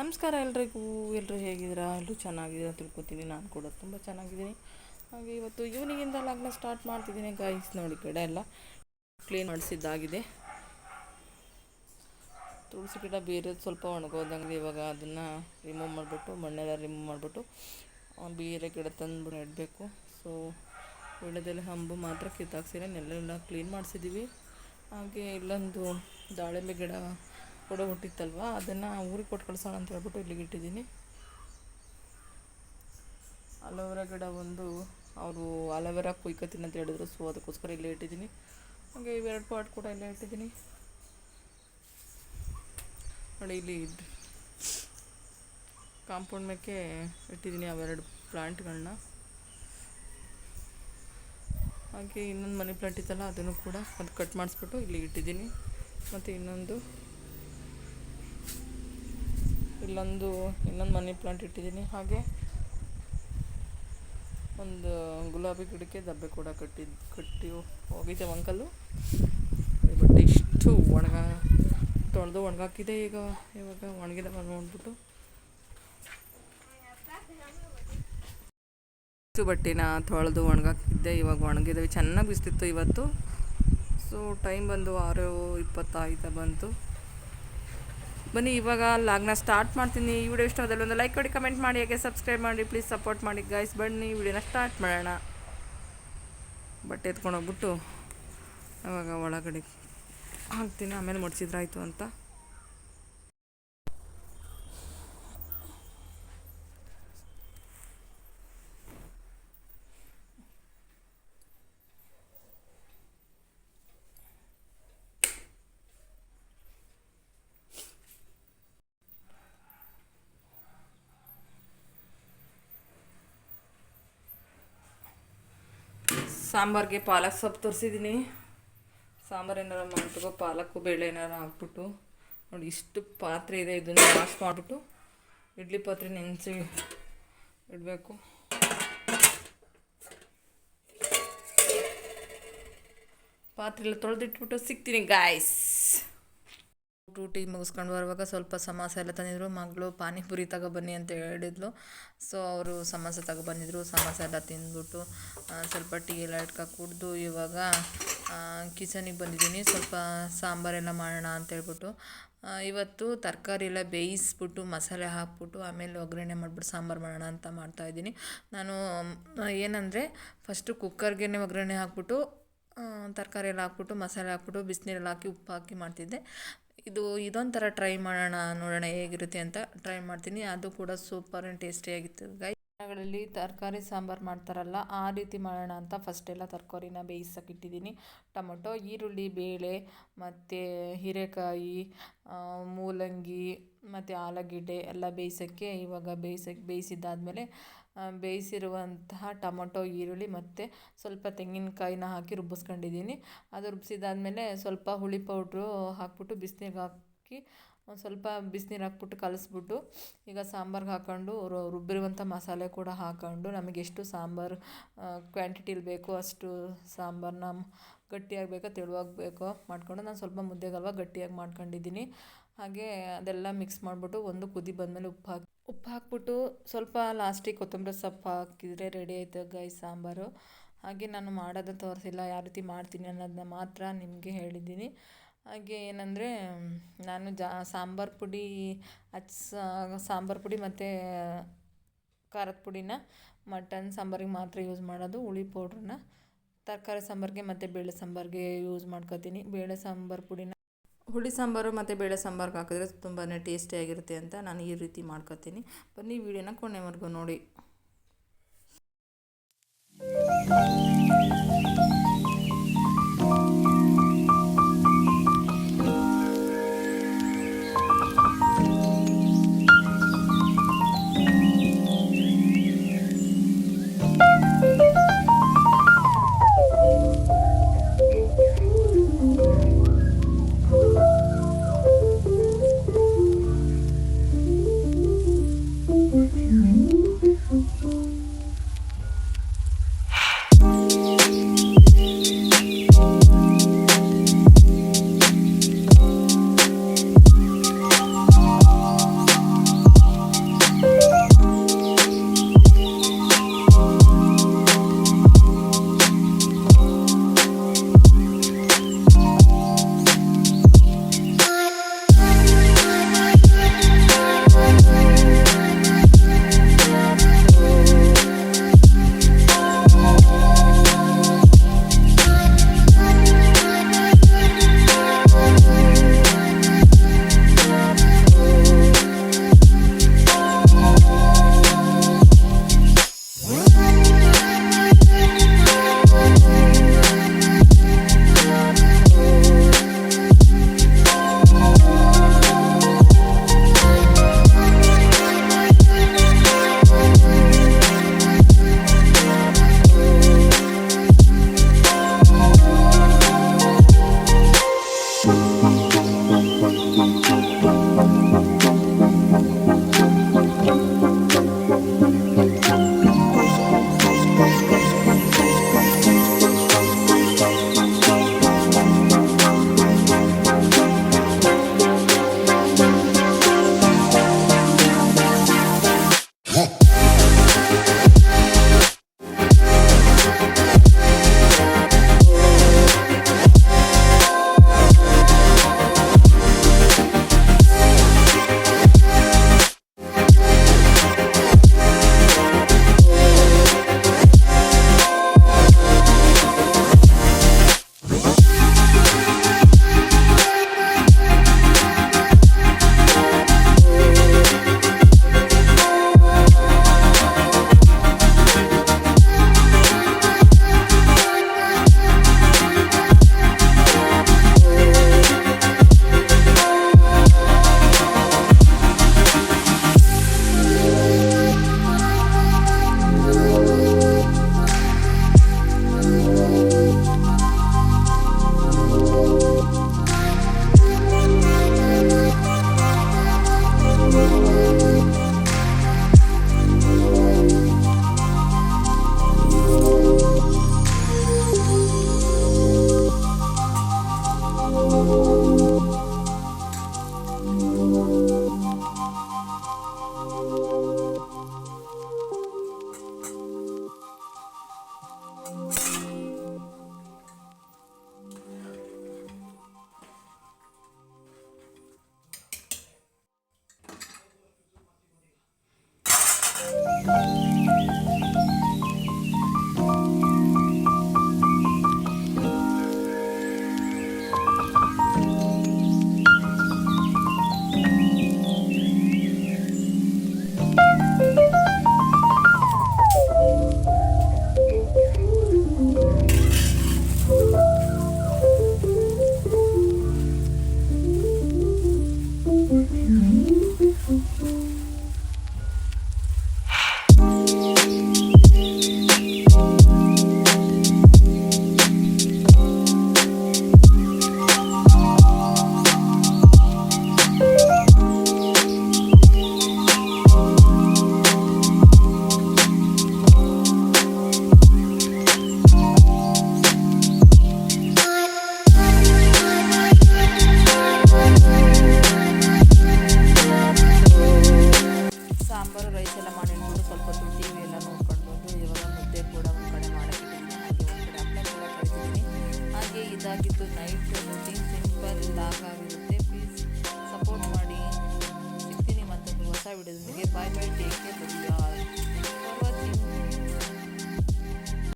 ನಮಸ್ಕಾರ ಎಲ್ರಿಗೂ ಎಲ್ಲರೂ ಹೇಗಿದ್ದೀರಾ? ಎಲ್ಲರೂ ಚೆನ್ನಾಗಿದ್ದೀರಾ ತಿಳ್ಕೊತೀನಿ. ನಾನು ಕೂಡ ತುಂಬ ಚೆನ್ನಾಗಿದ್ದೀನಿ. ಹಾಗೆ ಇವತ್ತು ಈವ್ನಿಂಗಿಂದ ಲಗ್ನ ಸ್ಟಾರ್ಟ್ ಮಾಡ್ತಿದ್ದೀನಿ ಗಾಯ್ಸ್ ನೋಡಿ ಗಿಡ ಎಲ್ಲ ಕ್ಲೀನ್ ಮಾಡಿಸಿದ್ದಾಗಿದೆ. ತುಳಸಿ ಗಿಡ ಬೇರೆ ಸ್ವಲ್ಪ ಒಣಗೋದಂಗೆ ಇವಾಗ ಅದನ್ನು ರಿಮೂವ್ ಮಾಡಿಬಿಟ್ಟು, ಮಣ್ಣೆಲ್ಲ ರಿಮೂವ್ ಮಾಡಿಬಿಟ್ಟು ಬೇರೆ ಗಿಡ ತಂದು ನೆಡಬೇಕು. ಸೊ ಒಳ್ಳೆದೆಲ್ಲ ಹಂಬು ಮಾತ್ರ ಕಿತ್ತಾಕ್ಸಿರ ನೆಲ್ಲೆಲ್ಲ ಕ್ಲೀನ್ ಮಾಡಿಸಿದ್ದೀವಿ ಹಾಗೆ ಇಲ್ಲೊಂದು ದಾಳಿಂಬೆ ಗಿಡ ಕೂಡ ಹುಟ್ಟಿತ್ತಲ್ವ? ಅದನ್ನು ಊರಿಗೆ ಕೊಟ್ಟು ಕಳ್ಸೋಣ ಅಂತ ಹೇಳ್ಬಿಟ್ಟು ಇಲ್ಲಿಗೆ ಇಟ್ಟಿದ್ದೀನಿ. ಅಲೋವೆರಾ ಗಿಡ ಒಂದು ಅವರು ಅಲೋವೆರಾ ಕುಯ್ಕತ್ತೀನಿ ಅಂತ ಹೇಳಿದ್ರು ಸೊ ಅದಕ್ಕೋಸ್ಕರ ಇಲ್ಲೇ ಇಟ್ಟಿದ್ದೀನಿ. ಹಾಗೆ ಇವೆರಡು ಪಾಟ್ ಕೂಡ ಇಲ್ಲೇ ಇಟ್ಟಿದ್ದೀನಿ. ನೋಡಿ, ಇಲ್ಲಿ ಕಾಂಪೌಂಡ್ ಮೇಕೆ ಇಟ್ಟಿದ್ದೀನಿ ಅವೆರಡು ಪ್ಲಾಂಟ್ಗಳನ್ನ. ಹಾಗೆ ಇನ್ನೊಂದು ಮನಿ ಪ್ಲಾಂಟ್ ಇತ್ತಲ್ಲ, ಅದನ್ನು ಕೂಡ ಅದು ಕಟ್ ಮಾಡಿಸ್ಬಿಟ್ಟು ಇಲ್ಲಿ ಇಟ್ಟಿದ್ದೀನಿ. ಮತ್ತು ಇನ್ನೊಂದು ಇಲ್ಲೊಂದು ಇನ್ನೊಂದು ಮನಿ ಪ್ಲಾಂಟ್ ಇಟ್ಟಿದ್ದೀನಿ. ಹಾಗೆ ಒಂದು ಗುಲಾಬಿ ಗಿಡಕ್ಕೆ ದಬ್ಬೆ ಕೂಡ ಕಟ್ಟಿದ್ದು ಕಟ್ಟಿ ಹೋಗಿದೆ ಒಂಕಲ್ಲು ಬಟ್ ಇಷ್ಟು ಒಣಗ, ತೊಳೆದು ಒಣಗಾಕಿದೆ ಈಗ. ಇವಾಗ ಒಣಗಿದೆ ನೋಡ್ಬಿಟ್ಟು. ಇಷ್ಟು ಬಟ್ಟೆನ ತೊಳೆದು ಒಣಗಾಕಿದ್ದೆ, ಇವಾಗ ಒಣಗಿದವೆ. ಚೆನ್ನಾಗಿ ಬಿಸ್ತಿತ್ತು ಇವತ್ತು. ಸೊ ಟೈಮ್ ಬಂದು ಆರು ಇಪ್ಪತ್ತೈದು ಬಂತು. ಬನ್ನಿ, ಇವಾಗ ಲಾಗ್ನ ಸ್ಟಾರ್ಟ್ ಮಾಡ್ತೀನಿ. ಈ ವಿಡಿಯೋ ಇಷ್ಟ ಒಂದು ಲೈಕ್ ಕೊಡಿ ಕಮೆಂಟ್ ಮಾಡಿ, ಹಾಗೆ ಸಬ್ಸ್ಕ್ರೈಬ್ ಮಾಡಿ ಪ್ಲೀಸ್ ಸಪೋರ್ಟ್ ಮಾಡಿ. ಗೈಸ್ ಬನ್ನಿ ವಿಡಿಯೋನ ಸ್ಟಾರ್ಟ್ ಮಾಡೋಣ. ಬಟ್ಟೆ ಎತ್ಕೊಂಡೋಗ್ಬಿಟ್ಟು ಅವಾಗ ಒಳಗಡೆ ಹಾಕ್ತೀನಿ, ಆಮೇಲೆ ಮುಡ್ಸಿದ್ರಾಯ್ತು ಅಂತ. ಸಾಂಬಾರಿಗೆ ಪಾಲಕ್ ಸೊಪ್ಪು ತರಿಸಿದ್ದೀನಿ. ಸಾಂಬಾರು ಏನಾರು ಮಾಡ್ಬೇಕು ಪಾಲಕ್ಕು ಬೇಳೆ ಏನಾರು ಹಾಕ್ಬಿಟ್ಟು. ನೋಡಿ, ಇಷ್ಟು ಪಾತ್ರೆ ಇದೆ, ಇದನ್ನು ವಾಶ್ ಮಾಡಿಬಿಟ್ಟು ಇಡ್ಲಿ ಪಾತ್ರೆ ನೆನೆಸಿ ಇಡಬೇಕು. ಪಾತ್ರೆ ಎಲ್ಲ ತೊಳೆದಿಟ್ಬಿಟ್ಟು ಸಿಗ್ತೀನಿ ಗಾಯ್ಸ್ ಊಟಿ ಮುಗಿಸ್ಕೊಂಡು ಬರುವಾಗ ಸ್ವಲ್ಪ ಸಮೋಸ ಎಲ್ಲ ತಂದಿದ್ರು. ಮಗಳು ಪಾನಿಪುರಿ ತಗೊಬನ್ನಿ ಅಂತ ಹೇಳಿದ್ಲು. ಸೊ ಅವರು ಸಮೋಸ ತಗೊಬಂದಿದ್ರು ಸಮೋಸ ಎಲ್ಲ ತಿಂದ್ಬಿಟ್ಟು ಸ್ವಲ್ಪ ಟೀ ಎಲ್ಲ ಇಟ್ಕೊ ಕುಡಿದು ಇವಾಗ ಕಿಚನಿಗೆ ಬಂದಿದ್ದೀನಿ. ಸ್ವಲ್ಪ ಸಾಂಬಾರೆಲ್ಲ ಮಾಡೋಣ ಅಂತ ಹೇಳ್ಬಿಟ್ಟು ಇವತ್ತು ತರಕಾರಿ ಎಲ್ಲ ಬೇಯಿಸ್ಬಿಟ್ಟು, ಮಸಾಲೆ ಹಾಕ್ಬಿಟ್ಟು, ಆಮೇಲೆ ಒಗ್ಗರಣೆ ಮಾಡಿಬಿಟ್ಟು ಸಾಂಬಾರು ಮಾಡೋಣ ಅಂತ ಮಾಡ್ತಾಯಿದ್ದೀನಿ ನಾನು ಏನಂದರೆ ಫಸ್ಟು ಕುಕ್ಕರ್ಗೆ ಒಗ್ಗರಣೆ ಹಾಕ್ಬಿಟ್ಟು ತರಕಾರಿ ಎಲ್ಲ ಹಾಕ್ಬಿಟ್ಟು, ಮಸಾಲೆ ಹಾಕ್ಬಿಟ್ಟು, ಬಿಸಿನೀರೆಲ್ಲ ಹಾಕಿ ಉಪ್ಪು ಹಾಕಿ ಮಾಡ್ತಿದ್ದೆ. ಇದು ಇದೊಂಥರ ಟ್ರೈ ಮಾಡೋಣ, ನೋಡೋಣ ಹೇಗಿರುತ್ತೆ ಅಂತ ಟ್ರೈ ಮಾಡ್ತೀನಿ. ಅದು ಕೂಡ ಸೂಪರ್ ಆ್ಯಂಡ್ ಟೇಸ್ಟಿಯಾಗಿತ್ತು ಗೈ ಗಳಲ್ಲಿ ತರಕಾರಿ, ಸಾಂಬಾರು ಮಾಡ್ತಾರಲ್ಲ, ಆ ರೀತಿ ಮಾಡೋಣ ಅಂತ ಫಸ್ಟ್ ಎಲ್ಲ ತರಕಾರಿನ ಬೇಯಿಸಕ್ಕೆ ಇಟ್ಟಿದ್ದೀನಿ. ಟೊಮೊಟೊ, ಈರುಳ್ಳಿ, ಬೇಳೆ, ಮತ್ತು ಹೀರೆಕಾಯಿ ಮೂಲಂಗಿ, ಮತ್ತು ಆಲೂಗೆಡ್ಡೆ ಎಲ್ಲ ಬೇಯಿಸೋಕ್ಕೆ ಇವಾಗ ಬೇಯಿಸಕ್ಕೆ ಬೇಯಿಸಿದ್ದಾದಮೇಲೆ ಬೇಯಿಸಿರುವಂತಹ ಟೊಮೊಟೊ, ಈರುಳ್ಳಿ ಮತ್ತು ಸ್ವಲ್ಪ ತೆಂಗಿನಕಾಯಿನ ಹಾಕಿ ರುಬ್ಬಿಸ್ಕೊಂಡಿದ್ದೀನಿ. ಅದು ರುಬ್ಬಿಸಿದಾದ್ಮೇಲೆ ಸ್ವಲ್ಪ ಹುಳಿ ಪೌಡ್ರು ಹಾಕ್ಬಿಟ್ಟು ಬಿಸ್ನೀರಿಗೆ ಹಾಕಿ ಒಂದು ಸ್ವಲ್ಪ ಬಿಸಿನೀರು ಹಾಕ್ಬಿಟ್ಟು ಕಲಸ್ಬಿಟ್ಟು ಈಗ ಸಾಂಬಾರ್ಗೆ ಹಾಕ್ಕೊಂಡು ರುಬ್ಬಿರುವಂಥ ಮಸಾಲೆ ಕೂಡ ಹಾಕ್ಕೊಂಡು ನಮಗೆಷ್ಟು ಸಾಂಬಾರು ಕ್ವಾಂಟಿಟಿಲಿ ಬೇಕೋ ಅಷ್ಟು ಸಾಂಬಾರನ್ನ ಗಟ್ಟಿಯಾಗಬೇಕೋ ತೆಳುವಾಗಬೇಕೋ ಮಾಡ್ಕೊಂಡು ನಾನು ಸ್ವಲ್ಪ ಮುದ್ದೆಗಲ್ವ ಗಟ್ಟಿಯಾಗಿ ಮಾಡ್ಕೊಂಡಿದ್ದೀನಿ. ಹಾಗೆ ಅದೆಲ್ಲ ಮಿಕ್ಸ್ ಮಾಡಿಬಿಟ್ಟು ಒಂದು ಕುದಿ ಬಂದಮೇಲೆ ಉಪ್ಪು ಹಾಕಿ, ಉಪ್ಪು ಹಾಕ್ಬಿಟ್ಟು ಸ್ವಲ್ಪ ಲಾಸ್ಟಿಗೆ ಕೊತ್ತಂಬರಿ ಸೊಪ್ಪು ಹಾಕಿದರೆ ರೆಡಿ ಆಯ್ತು ಗೈ ಸಾಂಬಾರು. ಹಾಗೆ ನಾನು ಮಾಡೋದು ತೋರಿಸಿಲ್ಲ, ಯಾವ ರೀತಿ ಮಾಡ್ತೀನಿ ಅನ್ನೋದನ್ನ ಮಾತ್ರ ನಿಮಗೆ ಹೇಳಿದ್ದೀನಿ. ಹಾಗೆ ಏನಂದರೆ, ನಾನು ಜಾ, ಸಾಂಬಾರು ಪುಡಿ ಹಚ್ ಸಾಂಬಾರು ಪುಡಿ ಮತ್ತು ಖಾರದ ಪುಡಿನ, ಮಟನ್ ಸಾಂಬಾರಿಗೆ ಮಾತ್ರ ಯೂಸ್ ಮಾಡೋದು, ಹುಳಿ ಪೌಡ್ರನ್ನ ತರಕಾರಿ ಸಾಂಬಾರಿಗೆ ಮತ್ತು ಬೇಳೆ ಸಾಂಬಾರಿಗೆ ಯೂಸ್ ಮಾಡ್ಕೋತೀನಿ. ಬೇಳೆ ಸಾಂಬಾರು ಪುಡಿನ ಹುಳಿ ಸಾಂಬಾರು ಮತ್ತು ಬೇಳೆ ಸಾಂಬಾರ್ಗೆ ಹಾಕಿದ್ರೆ ತುಂಬಾ ಟೇಸ್ಟಿಯಾಗಿರುತ್ತೆ ಅಂತ ನಾನು ಈ ರೀತಿ ಮಾಡ್ಕೋತೀನಿ. ಬನ್ನಿ ವಿಡಿಯೋನ ಕೊನೆವರೆಗೂ ನೋಡಿ. ಇದಾಗಿದ್ದು ನೈಟ್ ರೂಟೀನ್ ಸಿಂಪಲ್ ಲಾಗ್ ಆಗಿರುತ್ತೆ ಪ್ಲೀಸ್ ಸಪೋರ್ಟ್ ಮಾಡಿ. ಸಿಗ್ತೀನಿ ಮತ್ತೊಂದು ಹೊಸ ವಿಡಿಯೋದೊಂದಿಗೆ ಬಾಯ್ ಬೈ ಟೇಕ್